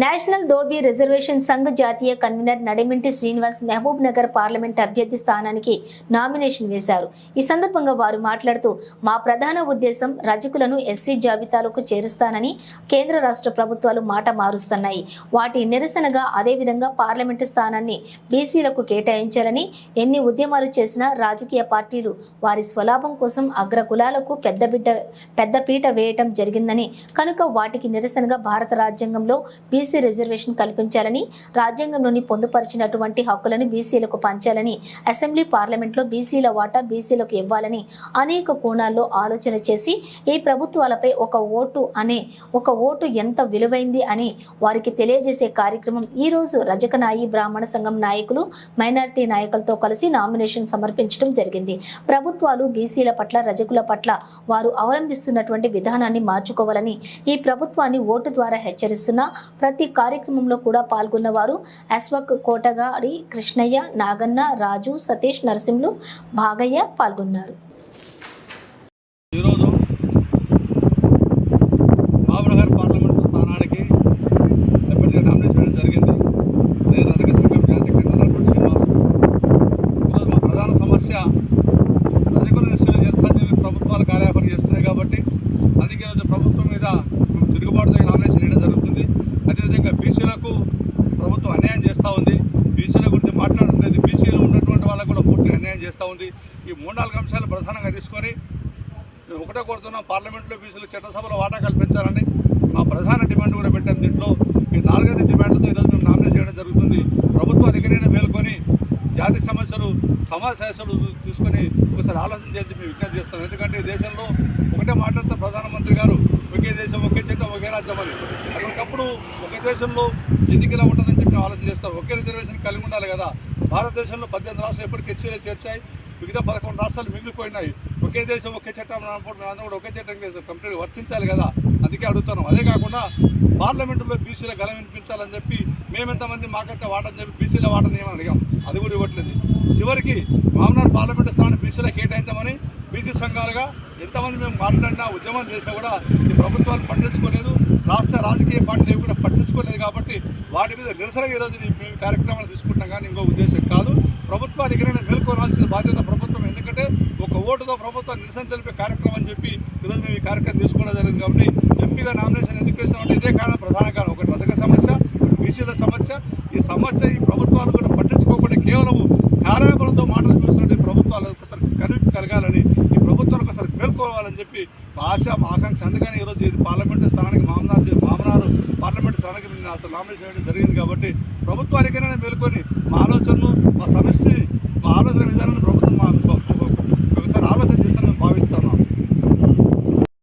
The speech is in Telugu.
నేషనల్ దోబీ రిజర్వేషన్ సంఘ్ జాతీయ కన్వీనర్ నడిమింటి శ్రీనివాస్ మహబూబ్ నగర్ పార్లమెంట్ అభ్యర్థి స్థానానికి నామినేషన్ వేశారు. ఈ సందర్భంగా వారు మాట్లాడుతూ మా ప్రధాన ఉద్దేశం రజకులను ఎస్సీ జాబితాలకు చేరుస్తానని కేంద్ర రాష్ట్ర ప్రభుత్వాలు మాట మారుస్తున్నాయి. వాటి నిరసనగా అదేవిధంగా పార్లమెంటు స్థానాన్ని బీసీలకు కేటాయించాలని ఎన్ని ఉద్యమాలు చేసినా రాజకీయ పార్టీలు వారి స్వలాభం కోసం అగ్ర కులాలకు పెద్ద బిడ్డ పెద్ద పీట వేయటం జరిగిందని కనుక వాటికి నిరసనగా భారత రాజ్యాంగంలో బీసీ రిజర్వేషన్ కల్పించాలని రాజ్యాంగంలోని పొందుపరిచినటువంటి హక్కులను బీసీలకు పంచాలని అసెంబ్లీ పార్లమెంట్లో బీసీల వాటా బీసీలకు ఇవ్వాలని అనేక కోణాల్లో ఆలోచన చేసి ఈ ప్రభుత్వాలపై ఒక ఓటు అనే ఒక ఓటు ఎంత విలువైంది అని వారికి తెలియజేసే కార్యక్రమం ఈ రోజు రజకనాయి బ్రాహ్మణ సంఘం నాయకులు మైనారిటీ నాయకులతో కలిసి నామినేషన్ సమర్పించడం జరిగింది. ప్రభుత్వాలు బీసీల పట్ల రజకుల పట్ల వారు అవలంబిస్తున్నటువంటి విధానాన్ని మార్చుకోవాలని ఈ ప్రభుత్వాన్ని ఓటు ద్వారా హెచ్చరిస్తున్నా ప్రతి కార్యక్రమంలో కూడా పాల్గొన్నవారు అశ్వక్ కోటగాడి కృష్ణయ్య నాగన్న రాజు సతీష్ నరసింహులు భాగయ్య పాల్గొన్నారు ఈరోజు మహబూబ్నగర్ పార్లమెంటు స్థానానికి ఎప్పటికీ నామినేషన్ చేయడం జరిగింది నేను రజక సంఘం జాతీయ కన్వీనర్ శ్రీనివాస్ ఈరోజు మా ప్రధాన సమస్య రజకులు నిశ్చయం చేస్తానని చెప్పి ప్రభుత్వాలు కార్యాపన చేస్తున్నాయి కాబట్టి అందుకే ఈరోజు ప్రభుత్వం మీద మేము తిరుగుబాటుతో ఈ నామినేషన్ చేయడం జరుగుతుంది అదేవిధంగా బీసీలకు ప్రభుత్వం అన్యాయం చేస్తూ ఉంది బీసీల గురించి మాట్లాడడం లేదు బీసీలో ఉన్నటువంటి వాళ్ళకు కూడా పూర్తిగా అన్యాయం చేస్తూ ఉంది. ఈ మూడు నాలుగు అంశాలు ప్రధానంగా తీసుకొని మేము ఒకటే కోరుతున్నాం పార్లమెంట్లో బీసీలు చట్టసభలో వాటా కల్పించాలని. మా ప్రధాన డిమాండ్ కూడా పెట్టాం దీంట్లో. ఈ నాలుగైదు డిమాండ్లతో ఈరోజు మేము నామినేట్ చేయడం జరుగుతుంది. ప్రభుత్వ దగ్గరైనా మేల్కొని జాతి సమస్యలు సమాజ సమస్యలు తీసుకొని ఒకసారి ఆలోచన చేసి మేము విజ్ఞప్తి చేస్తాం ఎందుకంటే దేశంలో ఒకటే మాట్లాడుతూ ప్రధానమంత్రి గారు ఒకే దేశం ఒకే చట్టం ఒకే రాజ్యం అని. అటువంటిప్పుడు ఒకే దేశంలో ఎన్నికలా ఉంటుందని చెప్పి ఆలోచన చేస్తారు. ఒకే రిజర్వేషన్ కలిగి ఉండాలి కదా. భారతదేశంలో పద్దెనిమిది రాష్ట్రాలు ఎప్పటికీ హెచ్సీలో చేర్చాయి. మిగతా పదకొండు రాష్ట్రాలు మిగిలిపోయినాయి. ఒకే దేశం ఒకే చట్టం అనుకుంటున్నాం అందరూ కూడా ఒకే చట్టం కంప్లీట్ వర్తించాలి కదా. అందుకే అడుగుతున్నాం. అదే కాకుండా పార్లమెంటులో బీసీల గలం వినిపించాలని చెప్పి మేమెంతమంది మాకంటే వాటని చెప్పి బీసీల వాటని ఏమని అడిగాం. అది కూడా ఇవ్వట్లేదు. చివరికి మామనాడు పార్లమెంటు స్థానం బీసీల కేటాయించామని బీసీ సంఘాలుగా ఎంతమంది మేము మాట్లాడినా ఉద్యమం చేసినా కూడా ఈ ప్రభుత్వాన్ని పట్టించుకోలేదు. రాష్ట్ర రాజకీయ పార్టీలు కూడా పట్టించుకోలేదు కాబట్టి వాటి మీద నిరసనగా ఈరోజు మేము కార్యక్రమాలు తీసుకుంటాం కానీ ఇంకో ఉద్దేశం కాదు. ప్రభుత్వానికి తీసుకోవాల్సిన బాధ్యత ప్రభుత్వం. ఎందుకంటే ఒక ఓటుతో ప్రభుత్వం నిరసన తెలిపే కార్యక్రమం అని చెప్పి ఈరోజు మేము ఈ కార్యక్రమం తీసుకోవడం జరిగింది కాబట్టి ఎంపీగా నామినేషన్ ఎందుకు వేస్తామంటే ఇదే కారణం ప్రధాన కారణం. ఒకటి రజక సమస్య బీసీల సమస్య. ఈ సమస్య ఈ ప్రభుత్వాలు కూడా పట్టించుకోకుండా కేవలం కార్యాలయంతో మాటలు చూస్తున్నట్టు ప్రభుత్వాలు ఒకసారి కనిపి కలగాలని ఈ ప్రభుత్వాలు ఒకసారి మేల్కోవాలని చెప్పి ఆశ ఆకాంక్ష. అందుకని ఈరోజు ఇది పార్లమెంటు స్థానానికి మామనారు మామనారు పార్లమెంటు స్థానానికి అసలు నామినేషన్ చేయడం జరిగింది కాబట్టి ప్రభుత్వానికైనా మేల్కొని మా ఆలోచనలు మా సమస్య